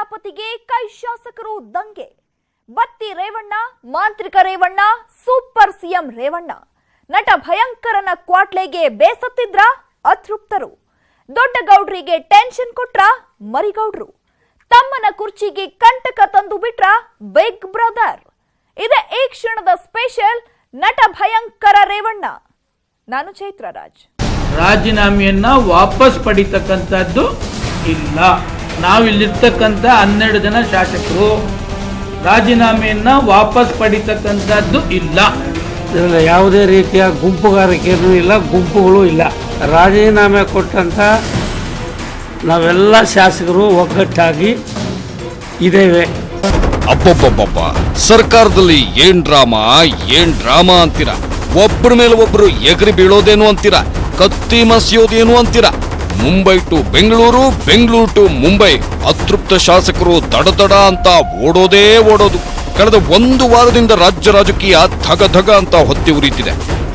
ಕಿತಾಪತಿಗೆ ಕೈ ಶಾಸಕರು ದಂಗೆ. ಬತ್ತಿ ರೇವಣ್ಣ, ಮಾಂತ್ರಿಕ ರೇವಣ್ಣ, ಸೂಪರ್ ಸಿಎಂ ರೇವಣ್ಣ. ನಟ ಭಯಂಕರನ ಕ್ವಾಟ್ಲೆಗೆ ಬೇಸತ್ತಿದ್ರ? ಅತೃಪ್ತರು. ದೊಡ್ಡ ಗೌಡ್ರಿಗೆ ಟೆನ್ಷನ್ ಕೊಟ್ರ? ಮರಿಗೌಡ್ರು. ತಮ್ಮನ ಕುರ್ಚಿಗೆ ಕಂಟಕ ತಂದು ಬಿಟ್ರ? Big brother. ಇದೆ ಈ ಕ್ಷಣದ ಸ್ಪೆಷಲ್ ನಟ ಭಯಂಕರ ರೇವಣ್ಣ. ನಾನು ಚೈತ್ರ ರಾಜ್. ರಾಜೀನಾಮೆಯನ್ನ ವಾಪಸ್ ಪಡಿತಕ್ಕಂಥದ್ದು ಇಲ್ಲ. ನಾವಿಲ್ಲಿರ್ತಕ್ಕಂಥ ಹನ್ನೆರಡು ಜನ ಶಾಸಕರು. ರಾಜೀನಾಮೆಯನ್ನ ವಾಪಸ್ ಪಡಿತಕ್ಕಂಥದ್ದು ಇಲ್ಲ. ಇದರಲ್ಲಿ ಯಾವುದೇ ರೀತಿಯ ಗುಂಪುಗಾರಿಕೆಯೂ ಇಲ್ಲ ಗುಂಪುಗಳು ಇಲ್ಲ. ರಾಜೀನಾಮೆ ಕೊಟ್ಟಂಥ ನಾವೆಲ್ಲ ಶಾಸಕರು ಒಗ್ಗಟ್ಟಾಗಿ ಇದ್ದೇವೆ. ಅಬ್ಬಬ್ಬಬ್ಬಬ್ಬ ಸರ್ಕಾರದಲ್ಲಿ ಏನ್ ಡ್ರಾಮಾ ಏನ್ ಡ್ರಾಮಾ ಅಂತೀರಾ? ಒಬ್ಬರ ಮೇಲೆ ಒಬ್ರು ಎಗರಿ ಬೀಳೋದೇನು ಅಂತೀರಾ? ಕತ್ತಿ ಮಸಿಯೋದೇನು ಅಂತೀರ? Mumbai to Bengaluru Bengaluru to Mumbai. ಅತೃಪ್ತ ಶಾಸಕರು ದಡದಡ ಅಂತ ಓಡೋದೇ ಓಡೋದು. ಕಳೆದ ಒಂದು ವಾರದಿಂದ ರಾಜ್ಯ ರಾಜಕೀಯ ಧಗ ಧಗ ಅಂತ ಹೊತ್ತಿ ಉರಿತಿದೆ.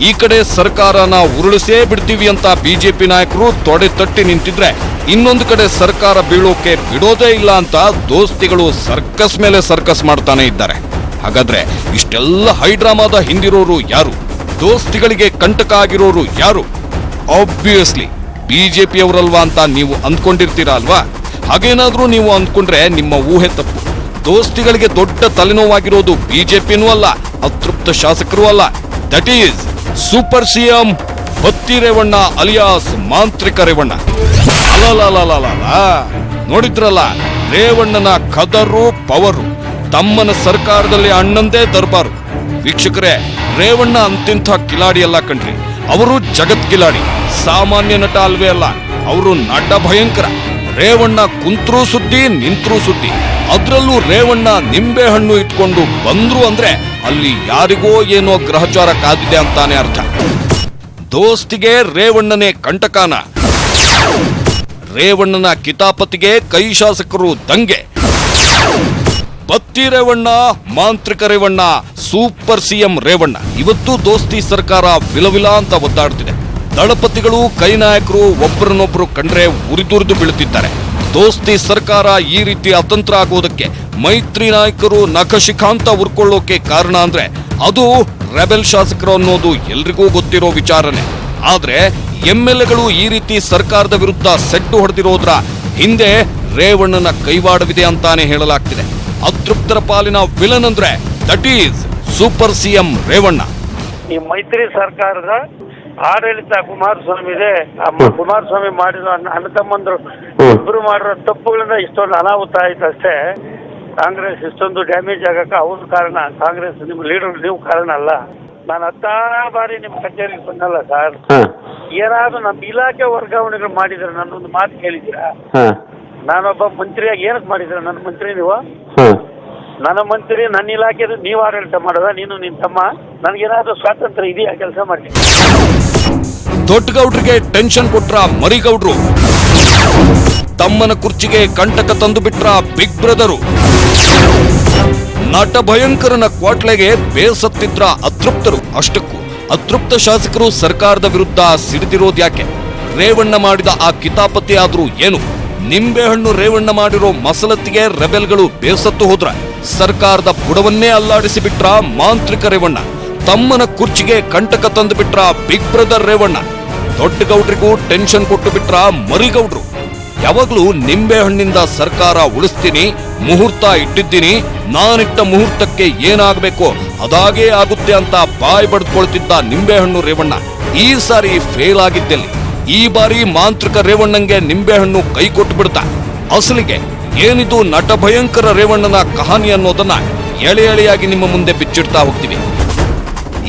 ಈ ಕಡೆ ಸರ್ಕಾರನ ಉರುಳಿಸೇ ಬಿಡ್ತೀವಿ ಅಂತ ಬಿಜೆಪಿ ನಾಯಕರು ತೊಡೆ ತಟ್ಟಿ ನಿಂತಿದ್ರೆ ಇನ್ನೊಂದು ಕಡೆ ಸರ್ಕಾರ ಬೀಳೋಕೆ ಬಿಡೋದೇ ಇಲ್ಲ ಅಂತ ದೋಸ್ತಿಗಳು ಸರ್ಕಸ್ ಮೇಲೆ ಸರ್ಕಸ್ ಮಾಡ್ತಾನೆ ಇದ್ದಾರೆ. ಹಾಗಾದ್ರೆ ಇಷ್ಟೆಲ್ಲ ಹೈಡ್ರಾಮಾದ ಹಿಂದಿರೋರು ಯಾರು? ದೋಸ್ತಿಗಳಿಗೆ ಕಂಟಕ ಆಗಿರೋರು ಯಾರು? ಆಬ್ವಿಯಸ್ಲಿ ಬಿಜೆಪಿಯವರಲ್ವಾ ಅಂತ ನೀವು ಅಂದ್ಕೊಂಡಿರ್ತೀರಾ ಅಲ್ವಾ? ಹಾಗೇನಾದರೂ ನೀವು ಅಂದ್ಕೊಂಡ್ರೆ ನಿಮ್ಮ ಊಹೆ ತಪ್ಪು. ದೋಸ್ತಿಗಳಿಗೆ ದೊಡ್ಡ ತಲೆನೋವಾಗಿರೋದು ಬಿಜೆಪಿನೂ ಅಲ್ಲ, ಅತೃಪ್ತ ಶಾಸಕರೂ ಅಲ್ಲ. ದಟ್ ಈಸ್ ಸೂಪರ್ ಸಿಎಂ ಬತ್ತಿ ರೇವಣ್ಣ ಅಲಿಯಾಸ್ ಮಾಂತ್ರಿಕ ರೇವಣ್ಣ. ನೋಡಿದ್ರಲ್ಲ, ರೇವಣ್ಣನ ಕದರು ಪವರು. ತಮ್ಮನ ಸರ್ಕಾರದಲ್ಲಿ ಅಣ್ಣಂದೇ ದರ್ಬಾರು. ವೀಕ್ಷಕರೇ, ರೇವಣ್ಣ ಅಂತಿಂಥ ಕಿಲಾಡಿ ಅಲ್ಲ ಕಣ್ರಿ. ಅವರು ಜಗತ್ ಕಿಲಾಡಿ. ಸಾಮಾನ್ಯ ನಟ ಅಲ್ವೇ ಅಲ್ಲ, ಅವರು ನಡ್ಡ ಭಯಂಕರ. ರೇವಣ್ಣ ಕುಂತ್ರೂ ಸುದ್ದಿ, ನಿಂತ್ರೂ ಸುದ್ದಿ. ಅದರಲ್ಲೂ ರೇವಣ್ಣ ನಿಂಬೆ ಹಣ್ಣು ಇಟ್ಕೊಂಡು ಬಂದ್ರು ಅಂದ್ರೆ ಅಲ್ಲಿ ಯಾರಿಗೋ ಏನೋ ಗ್ರಹಚಾರ ಕಾದಿದೆ ಅಂತಾನೆ ಅರ್ಥ. ದೋಸ್ತಿಗೆ ರೇವಣ್ಣನೇ ಕಂಟಕಾನ. ರೇವಣ್ಣನ ಕಿತಾಪತಿಗೆ ಕೈ ಶಾಸಕರು ದಂಗೆ. ಬತ್ತಿ ರೇವಣ್ಣ, ಮಾಂತ್ರಿಕ ರೇವಣ್ಣ, ಸೂಪರ್ ಸಿಎಂ ರೇವಣ್ಣ. ಇವತ್ತು ದೋಸ್ತಿ ಸರ್ಕಾರ ವಿಲವಿಲ ಅಂತ ಒದ್ದಾಡ್ತಿದೆ. ದಳಪತಿಗಳು, ಕೈ ನಾಯಕರು ಒಬ್ಬರನ್ನೊಬ್ಬರು ಕಂಡ್ರೆ ಉರಿದುರಿದು ಬೀಳುತ್ತಿದ್ದಾರೆ. ದೋಸ್ತಿ ಸರ್ಕಾರ ಈ ರೀತಿ ಅತಂತ್ರ ಆಗೋದಕ್ಕೆ ಮೈತ್ರಿ ನಾಯಕರು ನಖಶಿಖಾಂತ ಉರ್ಕೊಳ್ಳೋಕೆ ಕಾರಣ ಅಂದ್ರೆ ಅದು ರೆಬೆಲ್ ಶಾಸಕರು ಅನ್ನೋದು ಎಲ್ರಿಗೂ ಗೊತ್ತಿರೋ ವಿಚಾರನೆ. ಆದ್ರೆ ಎಂಎಲ್ಎಗಳು ಈ ರೀತಿ ಸರ್ಕಾರದ ವಿರುದ್ಧ ಸೆಟ್ಟು ಹೊಡೆದಿರೋದ್ರ ಹಿಂದೆ ರೇವಣ್ಣನ ಕೈವಾಡವಿದೆ ಅಂತಾನೆ ಹೇಳಲಾಗ್ತಿದೆ. ಅತೃಪ್ತರ ಪಾಲಿನ ವಿಲನ್ ಅಂದ್ರೆ that is super CM Revanna. ಈ ಮೈತ್ರಿ ಸರ್ಕಾರದ ಆಡಳಿತ ಕುಮಾರಸ್ವಾಮಿ ಇದೆ. ಆ ಮ- ಕುಮಾರಸ್ವಾಮಿ ಮಾಡಿರೋ ಅಣ್ಣ ಅಣ್ಣ ತಮ್ಮಂದ್ರು ಇಬ್ರು ಮಾಡಿರೋ ತಪ್ಪುಗಳಿಂದ ಇಷ್ಟೊಂದು ಅನಾಹುತ ಆಯ್ತು ಅಷ್ಟೇ. ಕಾಂಗ್ರೆಸ್ ಇಷ್ಟೊಂದು ಡ್ಯಾಮೇಜ್ ಆಗಕ್ಕೆ ಅವ್ರ ಕಾರಣ. ಕಾಂಗ್ರೆಸ್ ನಿಮ್ಮ ಲೀಡರ್ ನೀವು ಕಾರಣ ಅಲ್ಲ. ನಾನು ಹತ್ತಾರು ಬಾರಿ ನಿಮ್ಮ ಕಚೇರಿಗೆ ಬಂದಲ್ಲ ಸರ್. ಏನಾದ್ರು ನಮ್ಮ ಇಲಾಖೆ ವರ್ಗಾವಣೆಗಳು ಮಾಡಿದ್ರೆ ನನ್ನೊಂದು ಮಾತು ಕೇಳಿದ್ದೀರಾ? ನಾನೊಬ್ಬ ಮಂತ್ರಿಯಾಗಿ ಏನಕ್ಕೆ ಮಾಡಿದ್ರೆ ನನ್ನ ಮಂತ್ರಿ ನೀವು? ನನ್ನ ಮಂತ್ರಿ ನನ್ನ ಇಲಾಖೆ ನೀವು ಆಡಳಿತ ಮಾಡೋದ? ನೀನು ನಿನ್ನ ತಮ್ಮ? ನನಗೇನಾದ್ರೂ ಸ್ವಾತಂತ್ರ್ಯ ಇದೆಯಾ? ಕೆಲಸ ಮಾಡಿ ದೊಡ್ಡ ಗೌಡ್ರಿಗೆ ಟೆನ್ಷನ್ ಕೊಟ್ರ ಮರಿಗೌಡ್ರು. ತಮ್ಮನ ಕುರ್ಚಿಗೆ ಕಂಟಕ ತಂದು ಬಿಟ್ರ ಬಿಗ್ ಬ್ರದರು. ನಟ ಭಯಂಕರನ ಕ್ವಾಟ್ಲೆಗೆ ಬೇಸತ್ತಿದ್ರ ಅತೃಪ್ತರು ಅಷ್ಟಕ್ಕೂ. ಅತೃಪ್ತ ಶಾಸಕರು ಸರ್ಕಾರದ ವಿರುದ್ಧ ಸಿಡಿದಿರೋದ್ಯಾಕೆ ರೇವಣ್ಣ ಮಾಡಿದ ಆ ಕಿತಾಪತಿ ಆದ್ರೂ ಏನು? ನಿಂಬೆಹಣ್ಣು ರೇವಣ್ಣ ಮಾಡಿರೋ ಮಸಲತ್ತಿಗೆ ರೆಬೆಲ್ಗಳು ಬೇಸತ್ತು ಹೋದ್ರ. ಸರ್ಕಾರದ ಬುಡವನ್ನೇ ಅಲ್ಲಾಡಿಸಿ ಬಿಟ್ರ ಮಾಂತ್ರಿಕ ರೇವಣ್ಣ. ತಮ್ಮನ ಕುರ್ಚಿಗೆ ಕಂಟಕ ತಂದು ಬಿಟ್ರ ಬಿಗ್ ಬ್ರದರ್ ರೇವಣ್ಣ. ದೊಡ್ಡ ಗೌಡ್ರಿಗೂ ಟೆನ್ಷನ್ ಕೊಟ್ಟು ಬಿಟ್ರ ಮರಿಗೌಡ್ರು ಯಾವಾಗ್ಲೂ ನಿಂಬೆ ಹಣ್ಣಿಂದ ಸರ್ಕಾರ ಉಳಿಸ್ತೀನಿ, ಮುಹೂರ್ತ ಇಟ್ಟಿದ್ದೀನಿ, ನಾನಿಟ್ಟ ಮುಹೂರ್ತಕ್ಕೆ ಏನಾಗಬೇಕೋ, ಅದಾಗೇ ಆಗುತ್ತೆ ಅಂತ ಬಾಯಿ ಬಡ್ಕೊಳ್ತಿದ್ದ ನಿಂಬೆಹಣ್ಣು ರೇವಣ್ಣ. ಈ ಸಾರಿ ಫೇಲ್ ಆಗಿದ್ದಲ್ಲಿ, ಈ ಬಾರಿ ಮಾಂತ್ರಿಕ ರೇವಣ್ಣಂಗೆ ನಿಂಬೆಹಣ್ಣು ಕೈ ಕೊಟ್ಟು ಬಿಡ್ತಾ. ಅಸಲಿಗೆ ಏನಿದು ನಟ ಭಯಂಕರ ರೇವಣ್ಣನ ಕಹಾನಿ ಅನ್ನೋದನ್ನ ಎಳೆ ಎಳೆಯಾಗಿ ನಿಮ್ಮ ಮುಂದೆ ಬಿಚ್ಚಿಡ್ತಾ ಹೋಗ್ತೀವಿ.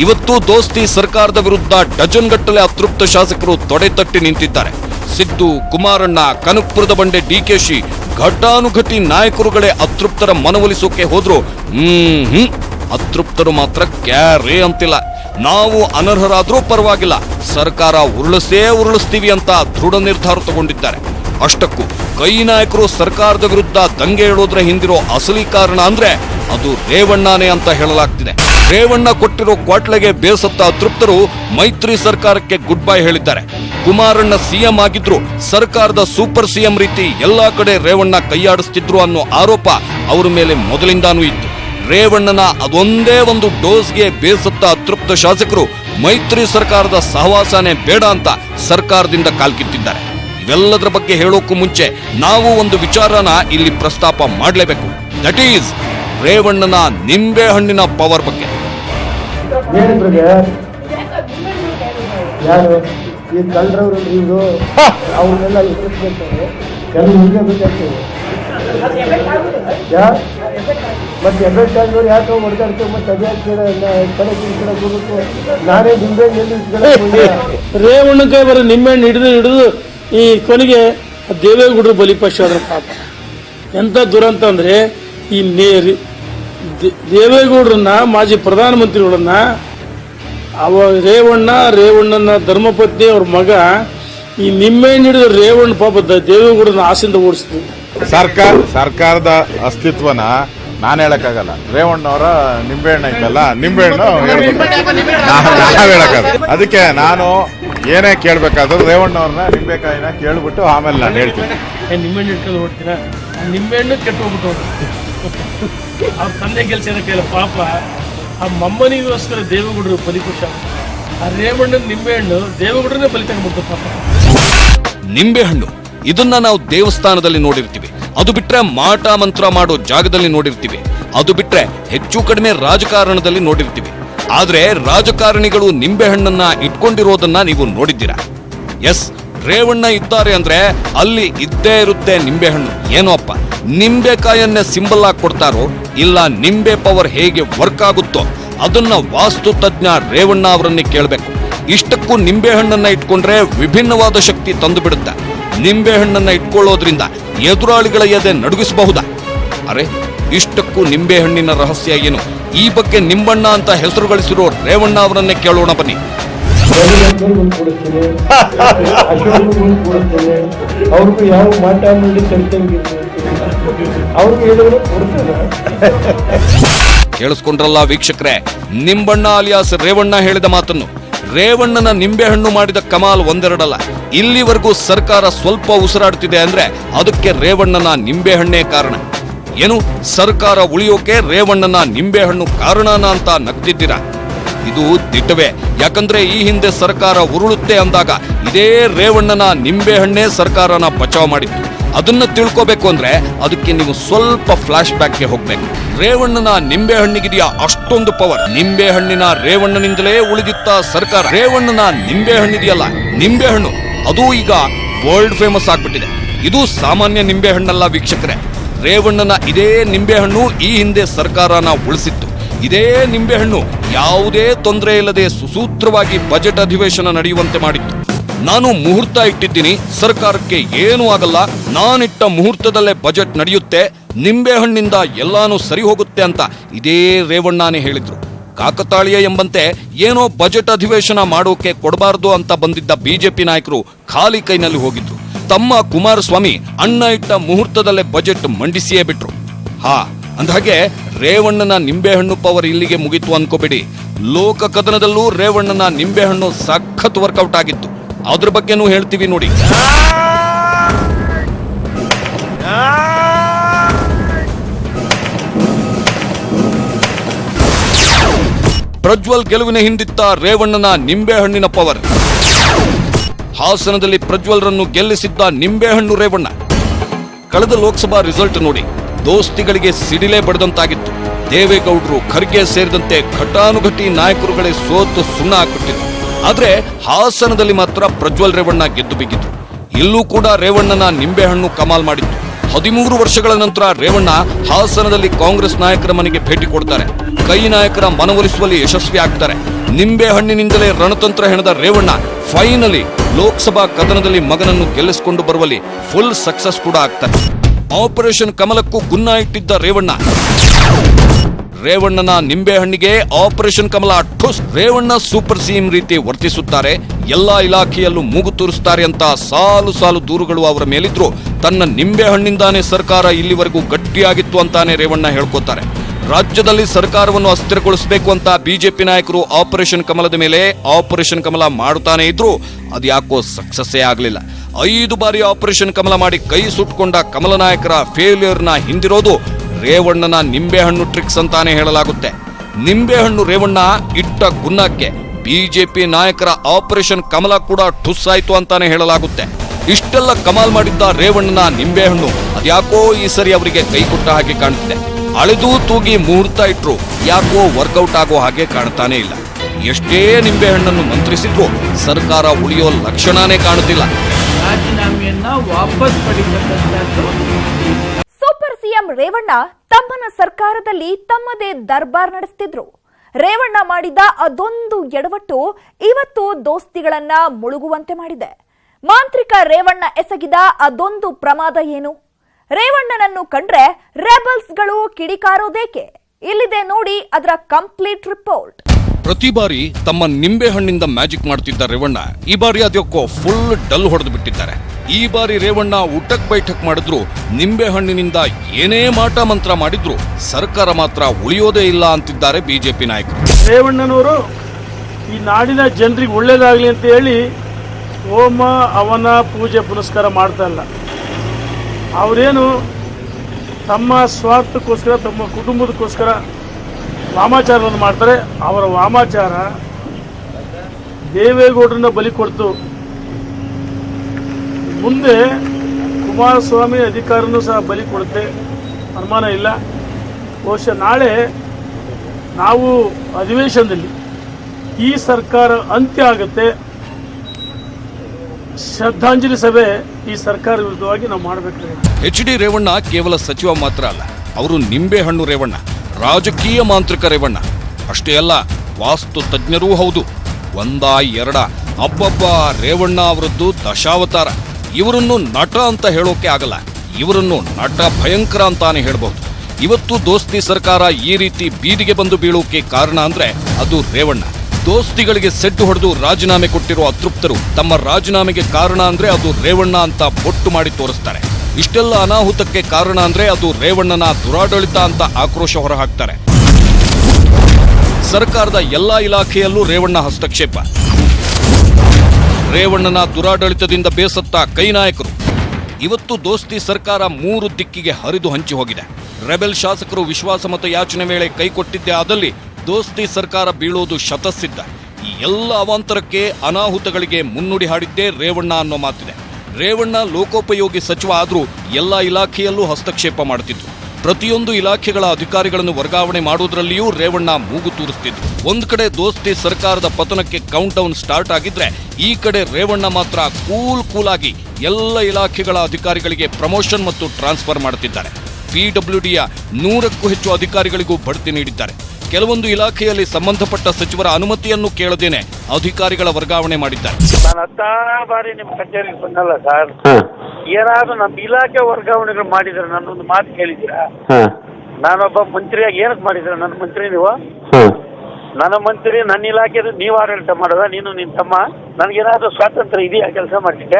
ಇವತ್ತು ದೋಸ್ತಿ ಸರ್ಕಾರದ ವಿರುದ್ಧ ಡಜನ್ ಗಟ್ಟಲೆ ಅತೃಪ್ತ ಶಾಸಕರು ತೊಡೆ ತಟ್ಟಿ ನಿಂತಿದ್ದಾರೆ. ಸಿದ್ದು, ಕುಮಾರಣ್ಣ, ಕನಕಪುರದ ಬಂಡೆ ಡಿಕೆಶಿ ಘಟಾನುಘಟಿ ನಾಯಕರುಗಳೇ ಅತೃಪ್ತರ ಮನವೊಲಿಸೋಕೆ ಹೋದ್ರು. ಹ್ಮ್ ಅತೃಪ್ತರು ಮಾತ್ರ ಕ್ಯಾರೇ ಅಂತಿಲ್ಲ. ನಾವು ಅನರ್ಹರಾದ್ರೂ ಪರವಾಗಿಲ್ಲ. ಸರ್ಕಾರ ಉರುಳಿಸೇ ಉರುಳಿಸ್ತೀವಿ ಅಂತ ದೃಢ ನಿರ್ಧಾರ ತಗೊಂಡಿದ್ದಾರೆ. ಅಷ್ಟಕ್ಕೂ ಕೈ ನಾಯಕರು ಸರ್ಕಾರದ ವಿರುದ್ಧ ದಂಗೆ ಹೇಳೋದ್ರ ಹಿಂದಿರೋ ಅಸಲಿ ಕಾರಣ ಅಂದ್ರೆ ಅದು ರೇವಣ್ಣನೇ ಅಂತ ಹೇಳಲಾಗ್ತಿದೆ. ರೇವಣ್ಣ ಕೊಟ್ಟಿರೋ ಕ್ವಾಟ್ಲೆಗೆ ಬೇಸತ್ತ ಅತೃಪ್ತರು ಮೈತ್ರಿ ಸರ್ಕಾರಕ್ಕೆ ಗುಡ್ ಬೈ ಹೇಳಿದ್ದಾರೆ. ಕುಮಾರಣ್ಣ ಸಿಎಂ ಆಗಿದ್ರು ಸರ್ಕಾರದ ಸೂಪರ್ ಸಿಎಂ ರೀತಿ ಎಲ್ಲಾ ಕಡೆ ರೇವಣ್ಣ ಕೈಯಾಡಿಸ್ತಿದ್ರು ಅನ್ನೋ ಆರೋಪ ಅವರ ಮೇಲೆ ಮೊದಲಿಂದಾನೂ ಇತ್ತು. ರೇವಣ್ಣನ ಅದೊಂದೇ ಒಂದು ಡೋಸ್ಗೆ ಬೇಸತ್ತ ಅತೃಪ್ತ ಶಾಸಕರು ಮೈತ್ರಿ ಸರ್ಕಾರದ ಸಹವಾಸನೇ ಬೇಡ ಅಂತ ಸರ್ಕಾರದಿಂದ ಕಾಲ್ಕಿತ್ತಿದ್ದಾರೆ. ಇವೆಲ್ಲದರ ಬಗ್ಗೆ ಹೇಳೋಕ್ಕೂ ಮುಂಚೆ ನಾವು ಒಂದು ವಿಚಾರನ ಇಲ್ಲಿ ಪ್ರಸ್ತಾಪ ಮಾಡಲೇಬೇಕು. ದಟ್ ಈಸ್ ರೇವಣ್ಣನ ನಿಂಬೆ ಹಣ್ಣಿನ ಪವರ್ ಬಗ್ಗೆ. ಈ ಕಳ್ಳರವ್ರು ಇವರು ಅವ್ರನ್ನೆಲ್ಲ ಎದುರಿಸ್ಬೇಕು ಕೆಲವು ಹಿಂಗೆ ಬೇಕಾಗ್ತದೆ ಮತ್ತೆ ಎಫೆಕ್ಟ್ ಆಗಿರೋರು ಯಾಕೆ ಹೊಡೆದಾಡ್ತೇವೆ ಮತ್ತೆ ಅದೇ ಕಡೆ ಕಿಡ್ಕಡೆ ಹೋಗ್ಬೇಕು ನಾನೇ ನಿಂಬೆ ರೇವಣ್ಣ ಕೈ ಬರೋ ನಿಂಬೆಹಣ್ಣು ಹಿಡಿದು ಹಿಡಿದು ಈ ಕೊನೆಗೆ ದೇವೇಗೌಡರು ಬಲಿಪಶು ಆದ್ರ ಪಾಪ. ಎಂಥ ದುರಂತ ಅಂದ್ರೆ ಈ ನೇರಿ ದೇವೇಗೌಡ್ರನ್ನ ಮಾಜಿ ಪ್ರಧಾನಮಂತ್ರಿಗಳನ್ನ ಅವ ರೇವಣ್ಣ, ರೇವಣ್ಣನ ಧರ್ಮಪತ್ನಿ ಅವ್ರ ಮಗ ಈ ನಿಮ್ಮೆ ನೀಡಿದ ರೇವಣ್ಣ ಪಾಪ ದೇವೇಗೌಡರನ್ನ ಆಸೆಯಿಂದ ಓಡಿಸಿದ್ರು ಸರ್ಕಾರ, ಸರ್ಕಾರದ ಅಸ್ತಿತ್ವನ ನಾನು ಹೇಳಕ್ಕಾಗಲ್ಲ. ರೇವಣ್ಣವರ ನಿಂಬೆಹಣ್ಣು ಐತಲ್ಲ ನಿಂಬೆಹಣ್ಣು ನಾನು ಅದಕ್ಕೆ ನಾನು ಏನೇ ಕೇಳ್ಬೇಕಾದ್ರೂ ರೇವಣ್ಣವ್ರನ್ನ ನಿಂಬೆಕಾಯಿನ ಕೇಳ್ಬಿಟ್ಟು ಆಮೇಲೆ ನಾನು ಹೇಳ್ತೀನಿ. ಏ ನಿಂಬೆಹಣ್ಣು ಇಟ್ಕೊಂಡು ಹೊಡ್ತೀರಾ ನಿಂಬೆಹಣ್ಣು ಕೆಟ್ಟು ಹೋಗ್ಬಿಟ್ಟು ಅವ್ರ ತಂದೆ ಕೆಲಸ ಏನಕ್ಕೆ ಪಾಪ ಆ ಮಮ್ಮನಿಗೋಸ್ಕರ ದೇವೇಗೌಡರು ಬಲಿಪುಷ ಆ ರೇವಣ್ಣನ ನಿಂಬೆಹಣ್ಣು ದೇವೇಗೌಡರನ್ನೇ ಬಲಿ ತಗೊಂಡ್ಬಿಡ್ತು ಪಾಪ. ನಿಂಬೆಹಣ್ಣು ಇದನ್ನ ನಾವು ದೇವಸ್ಥಾನದಲ್ಲಿ ನೋಡಿರ್ತೀವಿ. ಅದು ಬಿಟ್ರೆ ಮಾಟ ಮಂತ್ರ ಮಾಡೋ ಜಾಗದಲ್ಲಿ ನೋಡಿರ್ತೀವಿ. ಅದು ಬಿಟ್ರೆ ಹೆಚ್ಚು ಕಡಿಮೆ ರಾಜಕಾರಣದಲ್ಲಿ ನೋಡಿರ್ತೀವಿ. ಆದ್ರೆ ರಾಜಕಾರಣಿಗಳು ನಿಂಬೆಹಣ್ಣನ್ನ ಇಟ್ಕೊಂಡಿರೋದನ್ನ ನೀವು ನೋಡಿದ್ದೀರಾ? ಎಸ್, ರೇವಣ್ಣ ಇದ್ದಾರೆ ಅಂದ್ರೆ ಅಲ್ಲಿ ಇದ್ದೇ ಇರುತ್ತೆ ನಿಂಬೆಹಣ್ಣು ಏನೋ ಅಪ್ಪ? ನಿಂಬೆಕಾಯನ್ನೇ ಸಿಂಬಲ್ ಆಗಿ ಕೊಡ್ತಾರೋ? ಇಲ್ಲ ನಿಂಬೆ ಪವರ್ ಹೇಗೆ ವರ್ಕ್ ಆಗುತ್ತೋ? ಅದನ್ನ ವಾಸ್ತು ತಜ್ಞ ರೇವಣ್ಣ ಅವರನ್ನೇ ಕೇಳಬೇಕು. ಇಷ್ಟಕ್ಕೂ ನಿಂಬೆಹಣ್ಣನ್ನ ಇಟ್ಕೊಂಡ್ರೆ ವಿಭಿನ್ನವಾದ ಶಕ್ತಿ ತಂದು ಬಿಡುತ್ತೆ ನಿಂಬೆಹಣ್ಣನ್ನ ಇಟ್ಕೊಳ್ಳೋದ್ರಿಂದ ಎದುರಾಳಿಗಳ ಎದೆ ನಡುಗಿಸಬಹುದಾ? ಅರೆ, ಇಷ್ಟಕ್ಕೂ ನಿಂಬೆಹಣ್ಣಿನ ರಹಸ್ಯ ಏನು? ಈ ಬಗ್ಗೆ ನಿಂಬಣ್ಣ ಅಂತ ಹೆಸರು ಗಳಿಸಿರೋ ರೇವಣ್ಣ ಅವರನ್ನೇ ಕೇಳೋಣ ಬನ್ನಿ. ಕೇಳಿಸ್ಕೊಂಡ್ರಲ್ಲ ವೀಕ್ಷಕರೇ ನಿಂಬಣ್ಣ ಅಲಿಯಾಸ್ ರೇವಣ್ಣ ಹೇಳಿದ ಮಾತನ್ನು. ರೇವಣ್ಣನ ನಿಂಬೆಹಣ್ಣು ಮಾಡಿದ ಕಮಾಲ್ ಒಂದೆರಡಲ್ಲ. ಇಲ್ಲಿವರೆಗೂ ಸರ್ಕಾರ ಸ್ವಲ್ಪ ಉಸಿರಾಡುತ್ತಿದೆ ಅಂದ್ರೆ ಅದಕ್ಕೆ ರೇವಣ್ಣನ ನಿಂಬೆಹಣ್ಣೇ ಕಾರಣ. ಏನು? ಸರ್ಕಾರ ಉಳಿಯೋಕೆ ರೇವಣ್ಣನ ನಿಂಬೆಹಣ್ಣು ಕಾರಣನ ಅಂತ ನಗ್ತಿದ್ದೀರಾ ಇದು ದಿಟ್ಟವೇ. ಯಾಕಂದ್ರೆ ಈ ಹಿಂದೆ ಸರ್ಕಾರ ಉರುಳುತ್ತೆ ಅಂದಾಗ ಇದೇ ರೇವಣ್ಣನ ನಿಂಬೆಹಣ್ಣೇ ಸರ್ಕಾರನ ಬಚಾವ್ ಮಾಡಿತ್ತು. ಅದನ್ನ ತಿಳ್ಕೋಬೇಕು ಅಂದ್ರೆ ಅದಕ್ಕೆ ನೀವು ಸ್ವಲ್ಪ ಫ್ಲಾಶ್ ಬ್ಯಾಕ್ಗೆ ಹೋಗ್ಬೇಕು. ರೇವಣ್ಣನ ನಿಂಬೆ ಹಣ್ಣಿಗಿದೆಯಾ ಅಷ್ಟೊಂದು ಪವರ್. ನಿಂಬೆ ಹಣ್ಣಿನ ರೇವಣ್ಣನಿಂದಲೇ ಉಳಿದಿತ್ತ ಸರ್ಕಾರ. ರೇವಣ್ಣನ ನಿಂಬೆ ಹಣ್ಣಿದೆಯಲ್ಲ ನಿಂಬೆ ಹಣ್ಣು ಅದು ಈಗ ವರ್ಲ್ಡ್ ಫೇಮಸ್ ಆಗ್ಬಿಟ್ಟಿದೆ. ಇದು ಸಾಮಾನ್ಯ ನಿಂಬೆ ಹಣ್ಣಲ್ಲ ವೀಕ್ಷಕರೇ. ರೇವಣ್ಣನ ಇದೇ ನಿಂಬೆಹಣ್ಣು ಈ ಹಿಂದೆ ಸರ್ಕಾರನ ಉಳಿಸಿತ್ತು. ಇದೇ ನಿಂಬೆಹಣ್ಣು ಯಾವುದೇ ತೊಂದರೆ ಇಲ್ಲದೆ ಸುಸೂತ್ರವಾಗಿ ಬಜೆಟ್ ಅಧಿವೇಶನ ನಡೆಯುವಂತೆ ಮಾಡಿತ್ತು. ನಾನು ಮುಹೂರ್ತ ಇಟ್ಟಿದ್ದೀನಿ, ಸರ್ಕಾರಕ್ಕೆ ಏನೂ ಆಗಲ್ಲ, ನಾನಿಟ್ಟ ಮುಹೂರ್ತದಲ್ಲೇ ಬಜೆಟ್ ನಡೆಯುತ್ತೆ, ನಿಂಬೆಹಣ್ಣಿಂದ ಎಲ್ಲಾನು ಸರಿ ಹೋಗುತ್ತೆ ಅಂತ ಇದೇ ರೇವಣ್ಣನೇ ಹೇಳಿದ್ರು. ಕಾಕತಾಳೀಯ ಎಂಬಂತೆ ಏನೋ ಬಜೆಟ್ ಅಧಿವೇಶನ ಮಾಡೋಕೆ ಕೊಡಬಾರ್ದು ಅಂತ ಬಂದಿದ್ದ ಬಿಜೆಪಿ ನಾಯಕರು ಖಾಲಿ ಕೈನಲ್ಲಿ ಹೋಗಿದ್ರು. ತಮ್ಮ ಕುಮಾರಸ್ವಾಮಿ ಅಣ್ಣ ಇಟ್ಟ ಮುಹೂರ್ತದಲ್ಲೇ ಬಜೆಟ್ ಮಂಡಿಸಿಯೇ ಬಿಟ್ರು. ಹಾ, ಅಂದಹಾಗೆ ರೇವಣ್ಣನ ನಿಂಬೆಹಣ್ಣು ಪವರ್ ಇಲ್ಲಿಗೆ ಮುಗಿತು ಅನ್ಕೋಬೇಡಿ. ಲೋಕ ಕದನದಲ್ಲೂ ರೇವಣ್ಣನ ನಿಂಬೆಹಣ್ಣು ಸಖತ್ ವರ್ಕೌಟ್ ಆಗಿತ್ತು. ಅದ್ರ ಬಗ್ಗೆನೂ ಹೇಳ್ತೀವಿ ನೋಡಿ. ಪ್ರಜ್ವಲ್ ಗೆಲುವಿನ ಹಿಂದಿತ್ತ ರೇವಣ್ಣನ ನಿಂಬೆಹಣ್ಣಿನ ಪವರ್. ಹಾಸನದಲ್ಲಿ ಪ್ರಜ್ವಲ್ರನ್ನು ಗೆಲ್ಲಿಸಿದ್ದ ನಿಂಬೆಹಣ್ಣು ರೇವಣ್ಣ. ಕಳೆದ ಲೋಕಸಭಾ ರಿಸಲ್ಟ್ ನೋಡಿ ದೋಸ್ತಿಗಳಿಗೆ ಸಿಡಿಲೇ ಬಡದಂತಾಗಿತ್ತು. ದೇವೇಗೌಡರು ಖರ್ಗೆ ಸೇರಿದಂತೆ ಘಟಾನುಘಟಿ ನಾಯಕರುಗಳೇ ಸೋತು ಸುಣ್ಣ ಹಾಕ್ಬಿಟ್ಟಿದ್ರು. ಆದರೆ ಹಾಸನದಲ್ಲಿ ಮಾತ್ರ ಪ್ರಜ್ವಲ್ ರೇವಣ್ಣ ಗೆದ್ದು ಬಿಗಿದ್ರು. ಇಲ್ಲೂ ಕೂಡ ರೇವಣ್ಣನ ನಿಂಬೆಹಣ್ಣು ಕಮಾಲ್ ಮಾಡಿತ್ತು. ಹದಿಮೂರು ವರ್ಷಗಳ ನಂತರ ರೇವಣ್ಣ ಹಾಸನದಲ್ಲಿ ಕಾಂಗ್ರೆಸ್ ನಾಯಕರ ಮನೆಗೆ ಭೇಟಿ ಕೊಡ್ತಾರೆ. ಕೈ ನಾಯಕರ ಮನವೊಲಿಸುವಲ್ಲಿ ಯಶಸ್ವಿ ಆಗ್ತಾರೆ. ನಿಂಬೆ ಹಣ್ಣಿನಿಂದಲೇ ರಣತಂತ್ರ ಹೆಣದ ರೇವಣ್ಣ ಫೈನಲಿ ಲೋಕಸಭಾ ಕದನದಲ್ಲಿ ಮಗನನ್ನು ಗೆಲ್ಲಿಸಿಕೊಂಡು ಬರುವಲ್ಲಿ ಫುಲ್ ಸಕ್ಸಸ್ ಕೂಡ ಆಗ್ತಾರೆ ಆಪರೇಷನ್ ಕಮಲಕ್ಕೂ ಗುನ್ನ ಇಟ್ಟಿದ್ದ ರೇವಣ್ಣ. ರೇವಣ್ಣನ ನಿಂಬೆಹಣ್ಣಿಗೆ ಆಪರೇಷನ್ ಕಮಲ ಠುಸ್! ರೇವಣ್ಣ ಸೂಪರ್ ಸಿಎಂ ರೀತಿ ವರ್ತಿಸುತ್ತಾರೆ. ಎಲ್ಲಾ ಇಲಾಖೆಯಲ್ಲೂ ಮೂಗು ತೂರಿಸುತ್ತಾರೆ ಅಂತ ಸಾಲು ಸಾಲು ದೂರುಗಳು ಅವರ ಮೇಲಿದ್ರು. ತನ್ನ ನಿಂಬೆಹಣ್ಣಿಂದಾನೇ ಸರ್ಕಾರ ಇಲ್ಲಿವರೆಗೂ ಗಟ್ಟಿಯಾಗಿತ್ತು ಅಂತಾನೆ ರೇವಣ್ಣ ಹೇಳ್ಕೊತಾರೆ. ರಾಜ್ಯದಲ್ಲಿ ಸರ್ಕಾರವನ್ನು ಅಸ್ಥಿರಗೊಳಿಸಬೇಕು ಅಂತ ಬಿಜೆಪಿ ನಾಯಕರು ಆಪರೇಷನ್ ಕಮಲದ ಮೇಲೆ ಆಪರೇಷನ್ ಕಮಲ ಮಾಡುತ್ತಾನೆ ಇದ್ರು ಅದ್ಯಾಕೋ ಸಕ್ಸಸ್ಸೇ ಆಗಲಿಲ್ಲ. ಐದು ಬಾರಿ ಆಪರೇಷನ್ ಕಮಲ ಮಾಡಿ ಕೈ ಸುಟ್ಕೊಂಡ ಕಮಲ ನಾಯಕರ ಫೇಲ್ಯೂರ್ನ ಹಿಂದಿರೋದು ರೇವಣ್ಣನ ನಿಂಬೆಹಣ್ಣು ಟ್ರಿಕ್ಸ್ ಅಂತಾನೆ ಹೇಳಲಾಗುತ್ತೆ. ನಿಂಬೆಹಣ್ಣು ರೇವಣ್ಣ ಇಟ್ಟ ಗುನ್ನಕ್ಕೆ ಬಿಜೆಪಿ ನಾಯಕರ ಆಪರೇಷನ್ ಕಮಲ ಕೂಡ ಠುಸ್ ಆಯ್ತು ಅಂತಾನೆ ಹೇಳಲಾಗುತ್ತೆ. ಇಷ್ಟೆಲ್ಲ ಕಮಾಲ್ ಮಾಡಿದ್ದ ರೇವಣ್ಣನ ನಿಂಬೆಹಣ್ಣು ಅದ್ಯಾಕೋ ಈ ಸರಿ ಅವರಿಗೆ ಕೈ ಕೊಟ್ಟ ಹಾಗೆ ಕಾಣ್ತಿದೆ ಅಳೆದು ತೂಗಿ ಮುಹೂರ್ತ ಇಟ್ರು. ಯಾಕೋ ವರ್ಕೌಟ್ ಆಗೋ ಹಾಗೆ ಕಾಣ್ತಾನೆ ಇಲ್ಲ. ಎಷ್ಟೇ ನಿಂಬೆಹಣ್ಣನ್ನು ಮಂತ್ರಿಸಿದ್ರು ಸರ್ಕಾರ ಉಳಿಯೋ ಲಕ್ಷಣನೇ ಕಾಣುತ್ತಿಲ್ಲ ರಾಜೀನಾಮೆಯನ್ನ ವಾಪಸ್ ಸೂಪರ್ ಸಿಎಂ ರೇವಣ್ಣ ತಮ್ಮನ ಸರ್ಕಾರದಲ್ಲಿ ತಮ್ಮದೇ ದರ್ಬಾರ್ ನಡೆಸ್ತಿದ್ರು. ರೇವಣ್ಣ ಮಾಡಿದ ಅದೊಂದು ಎಡವಟ್ಟು ಇವತ್ತು ದೋಸ್ತಿಗಳನ್ನ ಮುಳುಗುವಂತೆ ಮಾಡಿದೆ. ಮಾಂತ್ರಿಕ ರೇವಣ್ಣ ಎಸಗಿದ ಅದೊಂದು ಪ್ರಮಾದ ಏನು? ರೇವಣ್ಣನನ್ನು ಕಂಡ್ರೆ ರೆಬಲ್ಸ್ಗಳು ಕಿಡಿಕಾರೋದೇಕೆ? ಇಲ್ಲಿದೆ ನೋಡಿ ಅದರ ಕಂಪ್ಲೀಟ್ ರಿಪೋರ್ಟ್. ಪ್ರತಿ ಬಾರಿ ತಮ್ಮ ನಿಂಬೆ ಹಣ್ಣಿಂದ ಮ್ಯಾಜಿಕ್ ಮಾಡ್ತಿದ್ದ ರೇವಣ್ಣ ಈ ಬಾರಿ ಅದಕ್ಕೋ ಫುಲ್ ಡಲ್ ಹೊಡೆದು ಬಿಟ್ಟಿದ್ದಾರೆ ಈ ಬಾರಿ ರೇವಣ್ಣ ಊಟಕ್ ಬೈಠಕ್ ಮಾಡಿದ್ರು ನಿಂಬೆ ಹಣ್ಣಿನಿಂದ ಏನೇ ಮಾಟ ಮಂತ್ರ ಮಾಡಿದ್ರು ಸರ್ಕಾರ ಮಾತ್ರ ಉಳಿಯೋದೇ ಇಲ್ಲ ಅಂತಿದ್ದಾರೆ ಬಿಜೆಪಿ ನಾಯಕರು. ರೇವಣ್ಣನವರು ಈ ನಾಡಿನ ಜನರಿಗೆ ಒಳ್ಳೇದಾಗ್ಲಿ ಅಂತ ಹೇಳಿ ಹೋಮ ಅವನ ಪೂಜೆ ಪುನಸ್ಕಾರ ಮಾಡ್ತಾ ಇಲ್ಲ. ಅವರೇನು ತಮ್ಮ ಸ್ವಾರ್ಥಕ್ಕೋಸ್ಕರ, ತಮ್ಮ ಕುಟುಂಬದಕ್ಕೋಸ್ಕರ ವಾಮಾಚಾರವನ್ನು ಮಾಡ್ತಾರೆ. ಅವರ ವಾಮಾಚಾರ ದೇವೇಗೌಡರನ್ನ ಬಲಿ ಕೊಡ್ತು. ಮುಂದೆ ಕುಮಾರಸ್ವಾಮಿ ಅಧಿಕಾರನೂ ಸಹ ಬಲಿ ಕೊಡುತ್ತೆ. ಅನುಮಾನ ಇಲ್ಲ. ಬಹುಶಃ ನಾಳೆ ನಾವು ಅಧಿವೇಶನದಲ್ಲಿ ಈ ಸರ್ಕಾರ ಅಂತ್ಯ ಆಗುತ್ತೆ. ಶ್ರದ್ಧಾಂಜಲಿ ಸಭೆ ಈ ಸರ್ಕಾರ ವಿರುದ್ಧವಾಗಿ ನಾವು ಮಾಡಬೇಕಾಗಿದೆ. ಎಚ್ ಡಿ ರೇವಣ್ಣ ಕೇವಲ ಸಚಿವ ಮಾತ್ರ ಅಲ್ಲ, ಅವರು ನಿಂಬೆಹಣ್ಣು ರೇವಣ್ಣ, ರಾಜಕೀಯ ಮಾಂತ್ರಿಕ ರೇವಣ್ಣ. ಅಷ್ಟೇ ಅಲ್ಲ, ವಾಸ್ತು ತಜ್ಞರೂ ಹೌದು. ಒಂದ ಎರಡ, ಅಬ್ಬಬ್ಬ ರೇವಣ್ಣ ಅವರದ್ದು ದಶಾವತಾರ. ಇವರನ್ನು ನಟ ಅಂತ ಹೇಳೋಕೆ ಆಗಲ್ಲ, ಇವರನ್ನು ನಟ ಭಯಂಕರ ಅಂತಾನೆ ಹೇಳಬಹುದು. ಇವತ್ತು ದೋಸ್ತಿ ಸರ್ಕಾರ ಈ ರೀತಿ ಬೀದಿಗೆ ಬಂದು ಬೀಳೋಕೆ ಕಾರಣ ಅಂದ್ರೆ ಅದು ರೇವಣ್ಣ. ದೋಸ್ತಿಗಳಿಗೆ ಸೆಡ್ಡು ಹೊಡೆದು ರಾಜೀನಾಮೆ ಕೊಟ್ಟಿರೋ ಅತೃಪ್ತರು ತಮ್ಮ ರಾಜೀನಾಮೆಗೆ ಕಾರಣ ಅಂದ್ರೆ ಅದು ರೇವಣ್ಣ ಅಂತ ಬೊಟ್ಟು ಮಾಡಿ ತೋರಿಸ್ತಾರೆ. ಇಷ್ಟೆಲ್ಲ ಅನಾಹುತಕ್ಕೆ ಕಾರಣ ಅಂದ್ರೆ ಅದು ರೇವಣ್ಣನ ದುರಾಡಳಿತ ಅಂತ ಆಕ್ರೋಶ ಹೊರಹಾಕ್ತಾರೆ. ಸರ್ಕಾರದ ಎಲ್ಲಾ ಇಲಾಖೆಯಲ್ಲೂ ರೇವಣ್ಣ ಹಸ್ತಕ್ಷೇಪ. ರೇವಣ್ಣನ ದುರಾಡಳಿತದಿಂದ ಬೇಸತ್ತ ಕೈ ನಾಯಕರು. ಇವತ್ತು ದೋಸ್ತಿ ಸರ್ಕಾರ ಮೂರು ದಿಕ್ಕಿಗೆ ಹರಿದು ಹಂಚಿ ಹೋಗಿದೆ. ರೆಬೆಲ್ ಶಾಸಕರು ವಿಶ್ವಾಸಮತ ಯಾಚನೆ ವೇಳೆ ಕೈಕೊಟ್ಟಿದ್ದೇ ಆದಲ್ಲಿ ದೋಸ್ತಿ ಸರ್ಕಾರ ಬೀಳೋದು ಶತಸಿದ್ಧ. ಈ ಎಲ್ಲ ಅವಾಂತರಕ್ಕೆ ಅನಾಹುತಗಳಿಗೆ ಮುನ್ನುಡಿ ಹಾಡಿದ್ದೇ ರೇವಣ್ಣ ಅನ್ನೋ ಮಾತಿದೆ. ರೇವಣ್ಣ ಲೋಕೋಪಯೋಗಿ ಸಚಿವ ಆದರೂ ಎಲ್ಲ ಇಲಾಖೆಯಲ್ಲೂ ಹಸ್ತಕ್ಷೇಪ ಮಾಡುತ್ತಿದ್ದು ಪ್ರತಿಯೊಂದು ಇಲಾಖೆಗಳ ಅಧಿಕಾರಿಗಳನ್ನು ವರ್ಗಾವಣೆ ಮಾಡುವುದರಲ್ಲಿಯೂ ರೇವಣ್ಣ ಮೂಗು ತೂರಿಸ್ತಿದ್ರು. ಒಂದು ಕಡೆ ದೋಸ್ತಿ ಸರ್ಕಾರದ ಪತನಕ್ಕೆ ಕೌಂಟ್ ಡೌನ್ ಸ್ಟಾರ್ಟ್ ಆಗಿದ್ರೆ ಈ ಕಡೆ ರೇವಣ್ಣ ಮಾತ್ರ ಕೂಲ್ ಕೂಲಾಗಿ ಎಲ್ಲ ಇಲಾಖೆಗಳ ಅಧಿಕಾರಿಗಳಿಗೆ ಪ್ರಮೋಷನ್ ಮತ್ತು ಟ್ರಾನ್ಸ್ಫರ್ ಮಾಡುತ್ತಿದ್ದಾರೆ ಪಿಡಬ್ಲ್ಯೂಡಿಯ ನೂರಕ್ಕೂ ಹೆಚ್ಚು ಅಧಿಕಾರಿಗಳಿಗೂ ಬಡ್ತಿ ನೀಡಿದ್ದಾರೆ. ಕೆಲವೊಂದು ಇಲಾಖೆಯಲ್ಲಿ ಸಂಬಂಧಪಟ್ಟ ಸಚಿವರ ಅನುಮತಿಯನ್ನು ಕೇಳದೇನೆ ಅಧಿಕಾರಿಗಳ ವರ್ಗಾವಣೆ ಮಾಡಿದ್ದಾರೆ. ನಾನು ಹತ್ತಾರು ಬಾರಿ ನಿಮ್ಮ ಕಚೇರಿಗೆ ಬಂದಲ್ಲ ಸರ್. ಏನಾದ್ರೂ ನಮ್ಮ ಇಲಾಖೆ ವರ್ಗಾವಣೆಗಳು ಮಾಡಿದ್ರೆ ನನ್ನೊಂದು ಮಾತು ಕೇಳಿದ್ದೀರಾ? ನಾನೊಬ್ಬ ಮಂತ್ರಿಯಾಗಿ ಏನಕ್ಕೆ ಮಾಡಿದ್ರ ನನ್ನ ಮಂತ್ರಿ ನೀವು? ನನ್ನ ಮಂತ್ರಿ ನನ್ನ ಇಲಾಖೆ ನೀವು ಆಡಳಿತ ಮಾಡೋದ? ನೀನು ನಿನ್ನ ತಮ್ಮ? ನನಗೇನಾದ್ರೂ ಸ್ವಾತಂತ್ರ್ಯ ಇದೆಯಾ ಕೆಲಸ ಮಾಡಲಿಕ್ಕೆ?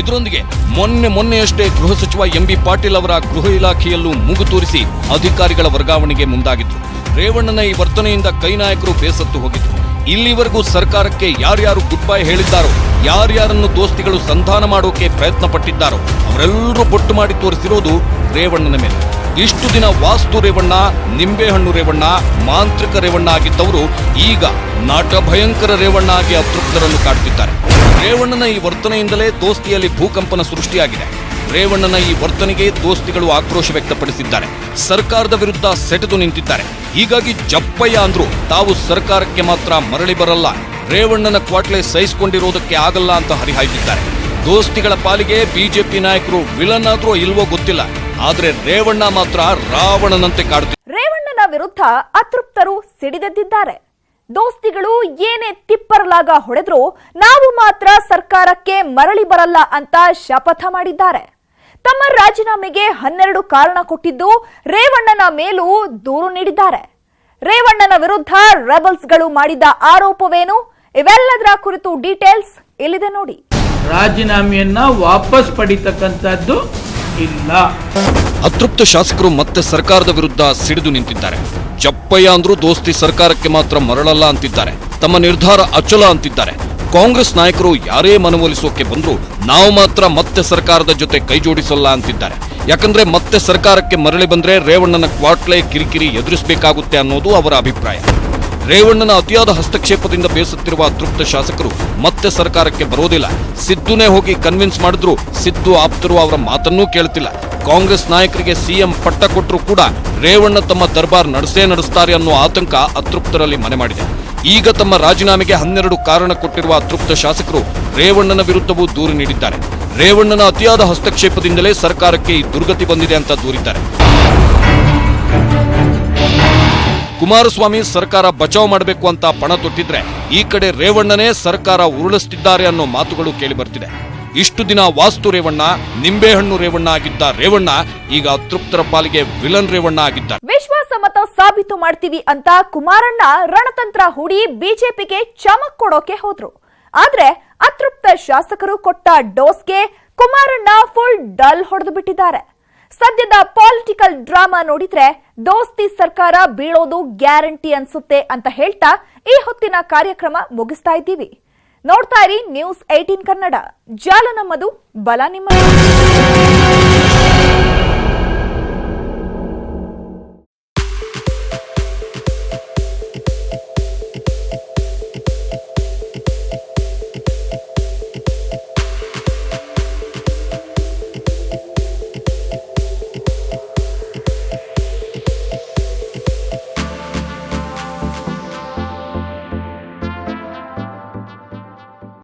ಇದರೊಂದಿಗೆ ಮೊನ್ನೆ ಮೊನ್ನೆಯಷ್ಟೇ ಗೃಹ ಸಚಿವ ಎಂ ಬಿ ಪಾಟೀಲ್ ಅವರ ಗೃಹ ಇಲಾಖೆಯಲ್ಲೂ ಮೂಗು ತೋರಿಸಿ ಅಧಿಕಾರಿಗಳ ವರ್ಗಾವಣೆಗೆ ಮುಂದಾಗಿದ್ದರು ರೇವಣ್ಣನ ಈ ವರ್ತನೆಯಿಂದ ಕೈ ನಾಯಕರು ಬೇಸತ್ತು ಹೋಗಿದ್ದರು ಇಲ್ಲಿವರೆಗೂ ಸರ್ಕಾರಕ್ಕೆ ಯಾರ್ಯಾರು ಗುಡ್ ಬೈ ಹೇಳಿದ್ದಾರೋ, ಯಾರ್ಯಾರನ್ನು ದೋಸ್ತಿಗಳು ಸಂಧಾನ ಮಾಡೋಕೆ ಪ್ರಯತ್ನ ಪಟ್ಟಿದ್ದಾರೋ ಅವರೆಲ್ಲರೂ ಬೊಟ್ಟು ಮಾಡಿ ತೋರಿಸಿರೋದು ರೇವಣ್ಣನ ಮೇಲೆ. ಇಷ್ಟು ದಿನ ವಾಸ್ತು ರೇವಣ್ಣ, ನಿಂಬೆಹಣ್ಣು ರೇವಣ್ಣ, ಮಾಂತ್ರಿಕ ರೇವಣ್ಣ ಆಗಿದ್ದವರು ಈಗ ನಾಟ ಭಯಂಕರ ರೇವಣ್ಣ ಆಗಿ ಅತೃಪ್ತರನ್ನು ಕಾಡುತ್ತಿದ್ದಾರೆ ರೇವಣ್ಣನ ಈ ವರ್ತನೆಯಿಂದಲೇ ದೋಸ್ತಿಯಲ್ಲಿ ಭೂಕಂಪನ ಸೃಷ್ಟಿಯಾಗಿದೆ. ರೇವಣ್ಣನ ಈ ವರ್ತನೆಗೆ ದೋಸ್ತಿಗಳು ಆಕ್ರೋಶ ವ್ಯಕ್ತಪಡಿಸಿದ್ದಾರೆ. ಸರ್ಕಾರದ ವಿರುದ್ಧ ಸೆಟೆದು ನಿಂತಿದ್ದಾರೆ. ಹೀಗಾಗಿ ಜಪ್ಪಯ್ಯ ಅಂದ್ರು ತಾವು ಸರ್ಕಾರಕ್ಕೆ ಮಾತ್ರ ಮರಳಿ ಬರಲ್ಲ, ರೇವಣ್ಣನ ಕ್ವಾಟ್ಲೆ ಸಹಿಸಿಕೊಂಡಿರೋದಕ್ಕೆ ಆಗಲ್ಲ ಅಂತ ಹರಿಹಾಯ್ದಿದ್ದಾರೆ ದೋಸ್ತಿಗಳ ಪಾಲಿಗೆ ಬಿಜೆಪಿ ನಾಯಕರು ವಿಲನ್ ಆದ್ರೂ ಇಲ್ವೋ ಗೊತ್ತಿಲ್ಲ. ಆದ್ರೆ ರೇವಣ್ಣ ಮಾತ್ರ ರಾವಣನಂತೆ ಕಾಡುತ್ತೆ ರೇವಣ್ಣನ ವಿರುದ್ಧ ಅತೃಪ್ತರು ಸಿಡಿದೆದ್ದಿದ್ದಾರೆ. ದೋಸ್ತಿಗಳು ಏನೇ ತಿಪ್ಪರಲಾಗ ಹೊಡೆದ್ರು ನಾವು ಮಾತ್ರ ಸರ್ಕಾರಕ್ಕೆ ಮರಳಿ ಬರಲ್ಲ ಅಂತ ಶಪಥ ಮಾಡಿದ್ದಾರೆ. ತಮ್ಮ ರಾಜೀನಾಮೆಗೆ ಹನ್ನೆರಡು ಕಾರಣ ಕೊಟ್ಟಿದ್ದು ರೇವಣ್ಣನ ಮೇಲೂ ದೂರು ನೀಡಿದ್ದಾರೆ. ರೇವಣ್ಣನ ವಿರುದ್ಧ ರೆಬಲ್ಸ್ಗಳು ಮಾಡಿದ ಆರೋಪವೇನು? ಇವೆಲ್ಲದರ ಕುರಿತು ಡೀಟೇಲ್ಸ್ ಇಲ್ಲಿದೆ ನೋಡಿ. ರಾಜೀನಾಮೆಯನ್ನ ವಾಪಸ್ ಪಡಿತಕ್ಕಂಥದ್ದು ಇಲ್ಲ. ಅತೃಪ್ತ ಶಾಸಕರು ಮತ್ತೆ ಸರ್ಕಾರದ ವಿರುದ್ಧ ಸಿಡಿದು ನಿಂತಿದ್ದಾರೆ. ಜಪ್ಪಯ್ಯ ಅಂದ್ರೂ ದೋಸ್ತಿ ಸರ್ಕಾರಕ್ಕೆ ಮಾತ್ರ ಮರಳಲ್ಲ ಅಂತಿದ್ದಾರೆ. ತಮ್ಮ ನಿರ್ಧಾರ ಅಚಲ ಅಂತಿದ್ದಾರೆ. ಕಾಂಗ್ರೆಸ್ ನಾಯಕರು ಯಾರೇ ಮನವೊಲಿಸೋಕೆ ಬಂದರೂ ನಾವು ಮಾತ್ರ ಮತ್ತೆ ಸರ್ಕಾರದ ಜೊತೆ ಕೈ ಜೋಡಿಸಲ್ಲ ಅಂತಿದ್ದಾರೆ. ಯಾಕಂದ್ರೆ ಮತ್ತೆ ಸರ್ಕಾರಕ್ಕೆ ಮರಳಿ ಬಂದ್ರೆ ರೇವಣ್ಣನ ಕ್ವಾಟ್ಲೆ ಕಿರಿಕಿರಿ ಎದುರಿಸಬೇಕಾಗುತ್ತೆ ಅನ್ನೋದು ಅವರ ಅಭಿಪ್ರಾಯ. ರೇವಣ್ಣನ ಅತಿಯಾದ ಹಸ್ತಕ್ಷೇಪದಿಂದ ಬೇಸತ್ತಿರುವ ಅತೃಪ್ತ ಶಾಸಕರು ಮತ್ತೆ ಸರ್ಕಾರಕ್ಕೆ ಬರೋದಿಲ್ಲ ಸಿದ್ದುನೇ ಹೋಗಿ ಕನ್ವಿನ್ಸ್ ಮಾಡಿದ್ರು ಸಿದ್ದು ಆಪ್ತರು ಅವರ ಮಾತನ್ನೂ ಕೇಳ್ತಿಲ್ಲ. ಕಾಂಗ್ರೆಸ್ ನಾಯಕರಿಗೆ ಸಿಎಂ ಪಟ್ಟ ಕೊಟ್ಟರು ಕೂಡ ರೇವಣ್ಣ ತಮ್ಮ ದರ್ಬಾರ್ ನಡೆಸೇ ನಡೆಸ್ತಾರೆ ಅನ್ನೋ ಆತಂಕ ಅತೃಪ್ತರಲ್ಲಿ ಮನೆ ಮಾಡಿದೆ. ಈಗ ತಮ್ಮ ರಾಜೀನಾಮೆಗೆ ಹನ್ನೆರಡು ಕಾರಣ ಕೊಟ್ಟಿರುವ ಅತೃಪ್ತ ಶಾಸಕರು ರೇವಣ್ಣನ ವಿರುದ್ಧವೂ ದೂರು ನೀಡಿದ್ದಾರೆ. ರೇವಣ್ಣನ ಅತಿಯಾದ ಹಸ್ತಕ್ಷೇಪದಿಂದಲೇ ಸರ್ಕಾರಕ್ಕೆ ಈ ದುರ್ಗತಿ ಬಂದಿದೆ ಅಂತ ದೂರಿದ್ದಾರೆ. ಕುಮಾರಸ್ವಾಮಿ ಸರ್ಕಾರ ಬಚಾವ್ ಮಾಡಬೇಕು ಅಂತ ಪಣ ತೊಟ್ಟಿದ್ರೆ ಈ ಕಡೆ ರೇವಣ್ಣನೇ ಸರ್ಕಾರ ಉರುಳಿಸ್ತಿದ್ದಾರೆ ಅನ್ನೋ ಮಾತುಗಳು ಕೇಳಿ ಬರ್ತಿದೆ. ಇಷ್ಟು ದಿನ ವಾಸ್ತು ರೇವಣ್ಣ, ನಿಂಬೆಹಣ್ಣು ರೇವಣ್ಣ ಆಗಿದ್ದ ರೇವಣ್ಣ, ಈಗ ಅತೃಪ್ತರ ಪಾಲಿಗೆ ವಿಲನ್ ರೇವಣ್ಣ ಆಗಿದ್ದಾರೆ ವಿಶ್ವಾಸಮತ ಸಾಬೀತು ಮಾಡ್ತೀವಿ ಅಂತ ಕುಮಾರಣ್ಣ ರಣತಂತ್ರ ಹೂಡಿ ಬಿಜೆಪಿಗೆ ಚಮಕ್ ಕೊಡೋಕೆ ಹೋದ್ರು. ಆದ್ರೆ ಅತೃಪ್ತ ಶಾಸಕರು ಕೊಟ್ಟ ಡೋಸ್ಗೆ ಕುಮಾರಣ್ಣ ಫುಲ್ ಡಲ್ ಹೊಡೆದು ಬಿಟ್ಟಿದ್ದಾರೆ. ಸದ್ಯದ ಪಾಲಿಟಿಕಲ್ ಡ್ರಾಮಾ ನೋಡಿದ್ರೆ ದೋಸ್ತಿ ಸರ್ಕಾರ ಬೀಳೋದು ಗ್ಯಾರಂಟಿ ಅನ್ಸುತ್ತೆ ಅಂತ ಹೇಳ್ತಾ ಈ ಹೊತ್ತಿನ ಕಾರ್ಯಕ್ರಮ ಮುಗಿಸ್ತಾ ಇದ್ದೀವಿ. ನೋಡ್ತಾ ಇರಿ ನ್ಯೂಸ್ ಏಟೀನ್ ಕನ್ನಡ. ಜಾಲ ನಮ್ಮದು ಬಲ ನಿಮ್ಮದು.